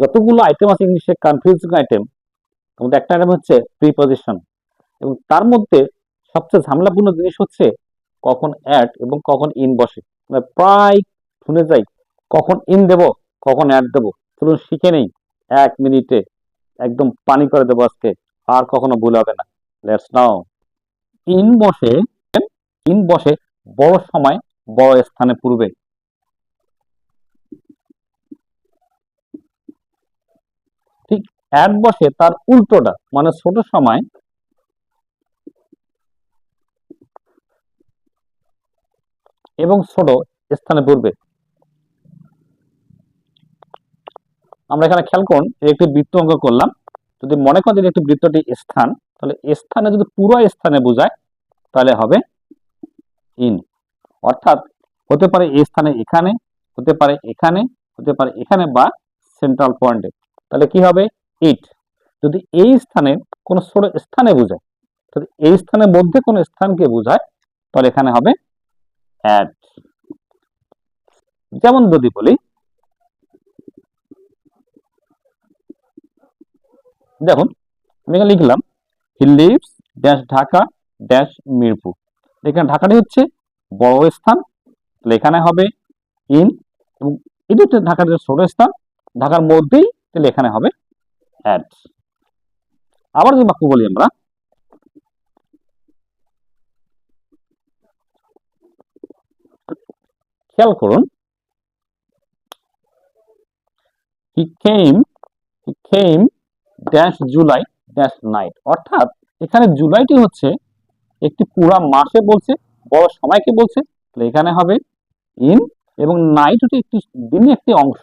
যতগুলো আইটেম আছে ইংলিশে কনফিউজিং আইটেম মধ্যে একটা আইটেম হচ্ছে প্রিপজিশন এবং তার মধ্যে সবচেয়ে ঝামেলাপূর্ণ জিনিস হচ্ছে কখন অ্যাড এবং কখন ইন বসে। প্রায় শুনে যাই, কখন ইন দেব, কখন অ্যাড দেব। চলুন শিখে নেই, এক মিনিটে একদম পানি করে দেবো আজকে, আর কখনো ভুল হবে না। লেটস নাও ইন বসে ইন বসে বড় সময় বড় স্থানে পূর্বে অ্যাড বসে তার উল্টোটা মানে ছোট সময়, এবং ছোট স্থানে পূর্বে আমরা এখানে খেয়াল করুন একটি বৃত্ত অঙ্ক করলাম। যদি মনে করেন একটি বৃত্তটি স্থান, তাহলে স্থানে যদি পুরো স্থানে বোঝায়, তাহলে হবে ইন। অর্থাৎ হতে পারে এই স্থানে এখানে, হতে পারে এখানে, হতে পারে এখানে বা সেন্ট্রাল পয়েন্টে। তাহলে কি হবে? ইট। যদি এই স্থানে কোনো ছোট স্থানে বোঝায়, যদি এই স্থানের মধ্যে কোনো স্থানকে বোঝায়, তাহলে এখানে হবে অ্যাড যেমন যদি বলি, দেখুন, আমি এখানে লিখলাম he lives dash Dhaka dash Mirpur এখানে ঢাকাটি হচ্ছে বড় স্থান, তাহলে এখানে হবে ইন এবং এটি হচ্ছে ঢাকার ছোট স্থান, ঢাকার মধ্যেই তাহলে এখানে হবে অ্যাড আবার যে বাক্য বলি আমরা, খেয়াল করুন he came he came dash July dash night অর্থাৎ এখানে জুলাইটি হচ্ছে একটি পুরা মাসে বলছে, বড় সময়কে বলছে, তাহলে এখানে হবে ইন এবং নাইট হচ্ছে একটি দিনের একটি অংশ,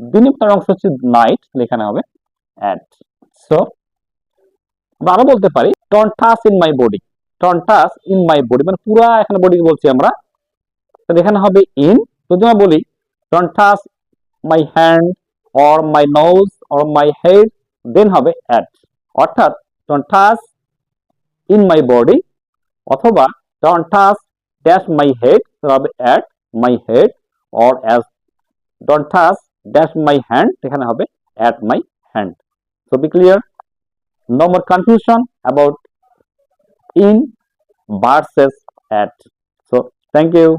দিনে তার অংশ হচ্ছে নাইট এখানে হবে অ্যাট সো আরও বলতে পারি touch in my body touch in my body মানে পুরা এখানে বডি বলছি আমরা। তাহলে এখানে হবে ইন যদি আমরা বলি touch my hand or my nose or my head then হবে অ্যাট অর্থাৎ টাচ ইন মাই বডি অথবা টাচ ড্যাশ মাই হেড হবে at my head or as don't touch dash my hand এখানে হবে at my hand so be clear no more confusion about in versus at. So thank you.